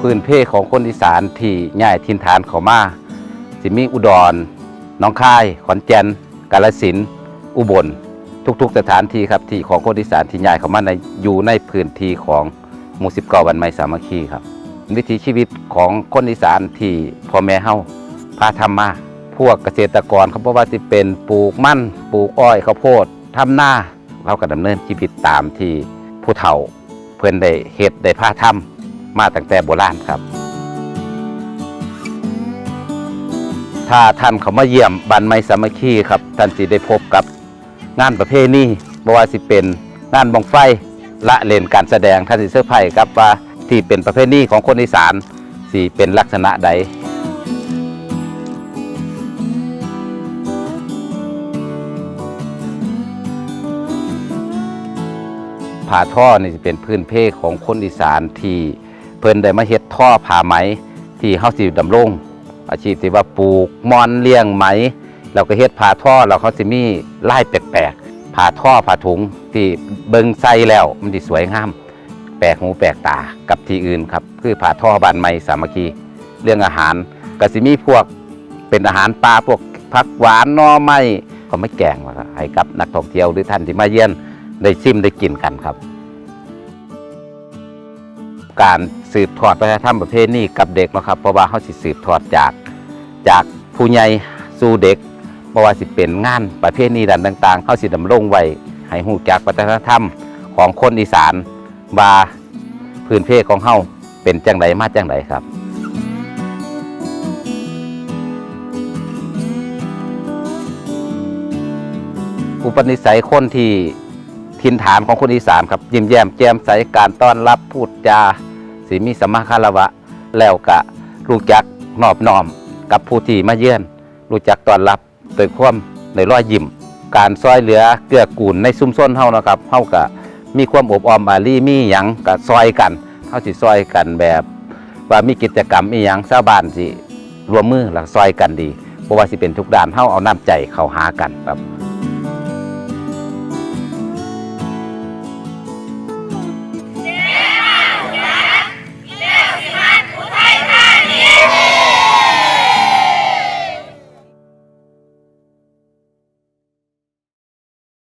พื้นเพของคนอีสานที่ย้ายถิ่นฐานเขามาสิมีอุดรน้องคาย ขอนแก่นกาฬสินอุบล ทุกๆ สถานที่ครับที่ของคนอีสานที่ย้ายเขามาในอยู่ในพื้นที่ของหมู่สิบเก้าวันไม้สามัคคีครับ วิถีชีวิตของคนอีสานที่พ่อแม่เฮาพาทำมาพวกเกษตรกรเขาบอกว่าสิเป็นปลูกมั่นปลูกอ้อยข้าวโพดทำหน้าเราก็ดำเนินชีวิตตามที่ผู้เฒ่าเพื่อนได้เฮ็ดได้พาทำ มาตั้งแต่โบราณครับ ถ้าท่านเขามาเยี่ยมบ้านไม้สามัคคีครับ ท่านสิได้พบกับงานประเพณีบ่ว่าสิเป็นงานบังไฟละเล่นการแสดงท่านสิเสื้อร์ไผ่ครับว่าที่เป็นประเพณีของคนอีสานสิเป็นลักษณะใดผาท่อนี่จะเป็นพื้นเพของคนอีสานที่ เพิ่นได้มาเฮ็ดท่อผ้าไหมที่เฮาสิดำรงอาชีพที่ว่าปลูกมอนเลี้ยงไหมแล้วก็เฮ็ดผ้าท่อแล้วเขาสิมีลายแปลกๆผ้าท่อผ้าถุงที่เบิ่งใส่แล้วมันสิสวยงาม แปลกหูแปลกตากับที่อื่นครับ คือผ้าท่อบานไม้สามัคคีเรื่องอาหารก็สิมีพวกเป็นอาหารปลาพวกผักหวานนอไม้ก็ไม่แกงให้กับนักท่องเที่ยวหรือท่านที่มาเยี่ยนได้ชิมได้กินกันครับ การ สืบทอดวัฒนธรรมประเพณีกับเด็กนะครับเพราะว่าเขาสิสืบทอดจากจากผู้ใหญ่สู่เด็กเพราะว่าสิเป็นงานประเพณีดันต่างๆเขาสิดำรงไว้ให้หูจากวัฒนธรรมของคนอีสานว่าพื้นเพของเฮาเป็นจังไดมาจังไดครับอุปนิสัยคนที่ทินฐานของคนอีสานครับยิ้มแย้มแจ่มใสการต้อนรับพูดจา สีมีสมมาคารวะ แล้วกะรู้จักนอบน้อมกับผู้ที่มาเยือน รู้จักต้อนรับโดยความในรอยยิ้มการซอยเหลือเกื้อกูลในซุ้มซ้นเฮานะครับเฮากะมีความอบอ้อมอารีมีหยังกะซอยกันเฮาสิซอยกันแบบว่ามีกิจกรรมอีหยังชาวบ้านสิรวมมือหลักซอยกันดีเพราะว่าสิเป็นทุกด้านเฮาเอาน้ำใจเข้าหากันครับ